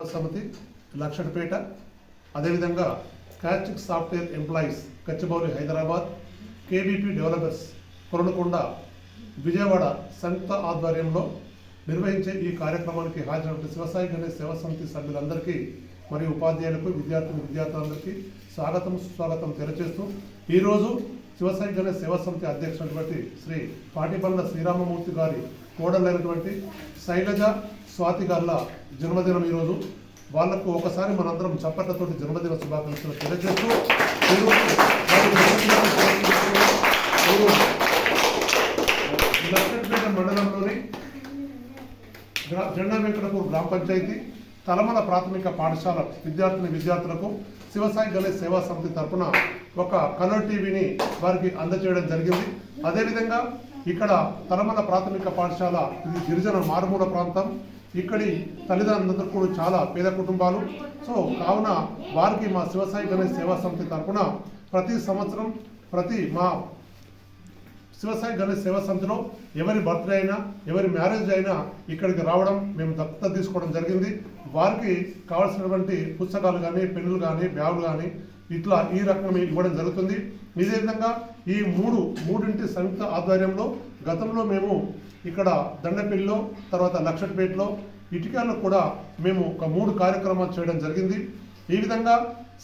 సమితి లక్షణపేట అదేవిధంగా caustic software employees Gachibowli Hyderabad KBP developers Koranakonda Vijayawada సంయుక్త ఆధ్వర్యంలో నిర్వహించే ఈ కార్యక్రమానికి హాజరైన శివసాయి గణేష్ సేవా సమితి సభ్యులందరికీ మరియు ఉపాధ్యాయులకు విద్యార్థులు విద్యార్థులందరికీ స్వాగతం సుస్వాగతం తెలియజేస్తూ ఈరోజు శివసాయి గణేష్ సేవా సమితి అధ్యక్షుడైనటువంటి శ్రీ పాటిపల్ల శ్రీరామమూర్తి గారి కోడలైనటువంటి శైలజ స్వాతి గారుల జన్మదినం ఈరోజు. వాళ్ళకు ఒకసారి మనందరం చప్పట్లతోటి జన్మదిన శుభాకాంక్షలు తెలియజేస్తూ ఈరోజు మండలంలోని జెండా వెంకటపూర్ గ్రామ పంచాయతీ తలమల ప్రాథమిక పాఠశాల విద్యార్థిని విద్యార్థులకు శివసాయి గలే సేవా సమితి తరపున ఒక కలర్ టీవీని వారికి అందజేయడం జరిగింది. అదేవిధంగా ఇక్కడ తలమల ప్రాథమిక పాఠశాల ఇది గిరిజన మారుమూల ప్రాంతం. ఇక్కడి తల్లిదండ్రులందరూ కూడా చాలా పేద కుటుంబాలు. సో కావున వారికి మా శివసాయి గణేష్ సేవా సమితి తరఫున ప్రతి సంవత్సరం ప్రతి మా శివసాయి గణేష్ సేవా సమితిలో ఎవరి బర్త్డే అయినా ఎవరి మ్యారేజ్ అయినా ఇక్కడికి రావడం మేము దత్తత తీసుకోవడం జరిగింది. వారికి కావాల్సినటువంటి పుస్తకాలు కానీ పెన్నులు కానీ బ్యాగులు కానీ ఇట్లా ఈ రకం ఇవ్వడం జరుగుతుంది. ఇదే విధంగా ఈ మూడు మూడింటి సంయుక్త ఆధ్వర్యంలో గతంలో మేము ఇక్కడ దండపల్లిలో తర్వాత లక్షపేటలో ఇటుకల్లో కూడా మేము ఒక మూడు కార్యక్రమాలు చేయడం జరిగింది. ఈ విధంగా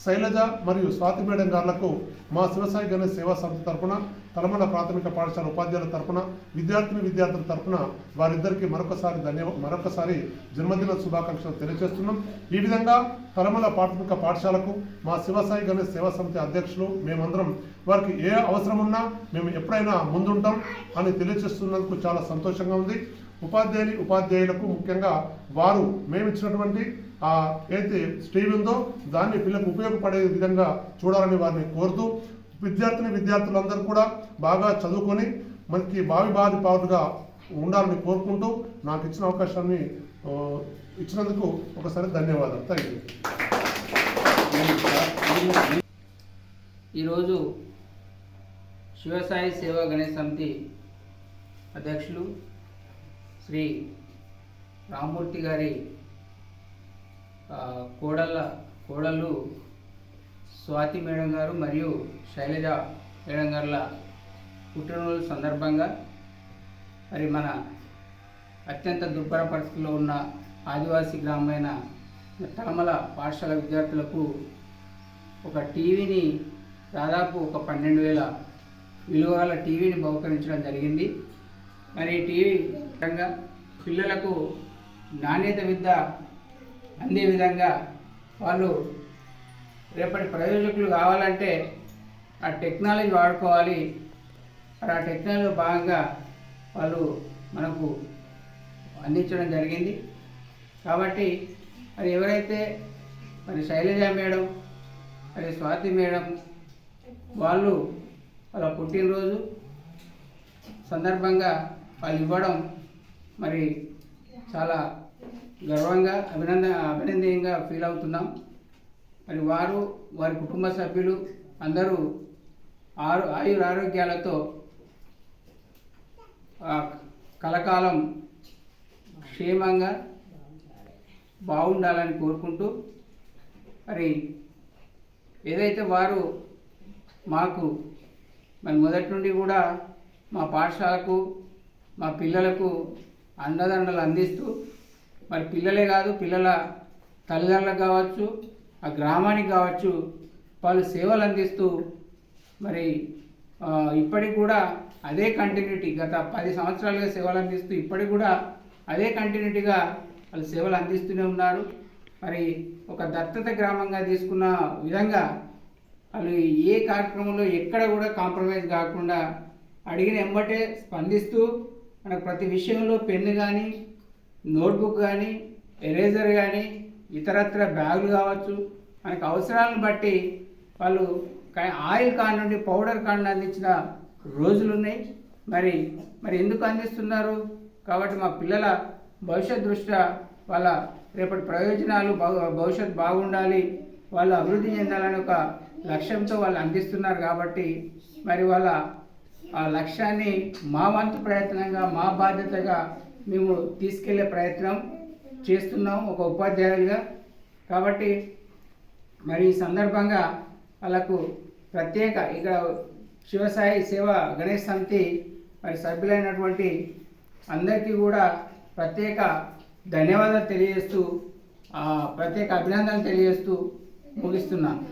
శైలజ మరియు స్వాతి మేడం గారులకు మా శివసాయి గణేష్ సేవా సంస్థ తరఫున తలమల ప్రాథమిక పాఠశాల ఉపాధ్యాయుల తరపున విద్యార్థిని విద్యార్థుల తరపున వారిద్దరికీ మరొకసారి ధన్యవా మరొకసారి జన్మదిన శుభాకాంక్షలు తెలియజేస్తున్నాం. ఈ విధంగా తలమల ప్రాథమిక పాఠశాలకు మా శివసాయి గణేష్ సేవా సమితి అధ్యక్షులు మేమందరం వారికి ఏ అవసరం ఉన్నా మేము ఎప్పుడైనా ముందుంటాం అని తెలియజేస్తున్నందుకు చాలా సంతోషంగా ఉంది. ఉపాధ్యాయుని ఉపాధ్యాయులకు ముఖ్యంగా వారు మేము ఇచ్చినటువంటి ఆ ఏదైతే స్టీవ్ ఉందో దాన్ని పిల్లలకు ఉపయోగపడే విధంగా చూడాలని వారిని కోరుతూ విద్యార్థిని విద్యార్థులందరూ కూడా బాగా చదువుకొని మనకి భావి బాధి పాటుగా ఉండాలని కోరుకుంటూ నాకు ఇచ్చిన అవకాశాన్ని ఇచ్చినందుకు ఒకసారి ధన్యవాదాలు. థ్యాంక్ యూ ఈరోజు శివసాయి సేవా గణేష్ సమితి అధ్యక్షులు శ్రీ రామ్మూర్తి గారి కోడళ్ళ కోడళ్ళు స్వాతి మేడం గారు మరియు శైలజ మేడం గారుల పుట్టినరోజు సందర్భంగా మరి మన అత్యంత దుర్భర పరిస్థితుల్లో ఉన్న ఆదివాసీ గ్రామమైన తలమల పాఠశాల విద్యార్థులకు ఒక టీవీని దాదాపు ఒక పన్నెండు వేల విలువల టీవీని బహుకరించడం జరిగింది. మరి టీవీ విధంగా పిల్లలకు నాణ్యత విద్య అందే విధంగా వాళ్ళు రేపటి ప్రయోజకులు కావాలంటే ఆ టెక్నాలజీ వాడుకోవాలి. మరి ఆ టెక్నాలజీ భాగంగా వాళ్ళు మనకు అందించడం జరిగింది. కాబట్టి మరి ఎవరైతే మరి శైలజ మేడం మరి స్వాతి మేడం వాళ్ళు వాళ్ళ పుట్టినరోజు సందర్భంగా వాళ్ళు ఇవ్వడం మరి చాలా గర్వంగా అభినంద అభినందనీయంగా ఫీల్ అవుతున్నాం. మరి వారు వారి కుటుంబ సభ్యులు అందరూ ఆరు ఆయుర ఆరోగ్యాలతో ఆ, కలకాలం క్షేమంగా బాగుండాలని కోరుకుంటూ మరి ఏదైతే వారు మాకు మరి మొదటి నుండి కూడా మా పాఠశాలకు మా పిల్లలకు అండదండలు అందిస్తూ మరి పిల్లలే కాదు పిల్లల తల్లిదండ్రులకు కావచ్చు ఆ గ్రామానికి కావచ్చు వాళ్ళు సేవలు అందిస్తూ మరి ఇప్పటికి కూడా అదే కంటిన్యూటీ గత పది సంవత్సరాలుగా సేవలు అందిస్తూ ఇప్పటికి కూడా అదే కంటిన్యూటీగా వాళ్ళు సేవలు అందిస్తూనే ఉన్నారు. మరి ఒక దత్తత గ్రామంగా తీసుకున్న విధంగా వాళ్ళు ఏ కార్యక్రమంలో ఎక్కడ కూడా కాంప్రమైజ్ కాకుండా అడిగిన ఎంబటే స్పందిస్తూ మనకు ప్రతి విషయంలో పెన్ను కానీ నోట్బుక్ కానీ ఎరేజర్ కానీ ఇతరత్ర బ్యాగులు కావచ్చు మనకు అవసరాలను బట్టి వాళ్ళు ఆయిల్ కాన్ నుండి పౌడర్ కాన్ అందించిన రోజులు ఉన్నాయి. మరి మరి ఎందుకు అందిస్తున్నారు? కాబట్టి మా పిల్లల భవిష్యత్ దృష్ట్యా వాళ్ళ రేపటి ప్రయోజనాలు భవిష్యత్ బాగుండాలి వాళ్ళు అభివృద్ధి చెందాలని ఒక లక్ష్యంతో వాళ్ళు అందిస్తున్నారు కాబట్టి మరి వాళ్ళ ఆ లక్ష్యాన్ని మా వంతు ప్రయత్నంగా మా బాధ్యతగా మేము తీసుకెళ్ళే ప్రయత్నం చేస్తున్నాం ఒక ఉపాధ్యాయులుగా కాబట్టి మరి ఈ సందర్భంగా వాళ్ళకు ప్రత్యేక ఇక్కడ శివసాయి సేవ గణేష్ సమితి మరి సభ్యులైనటువంటి అందరికీ కూడా ప్రత్యేక ధన్యవాదాలు తెలియజేస్తూ ప్రత్యేక అభినందనలు తెలియజేస్తూ ముగిస్తున్నాను.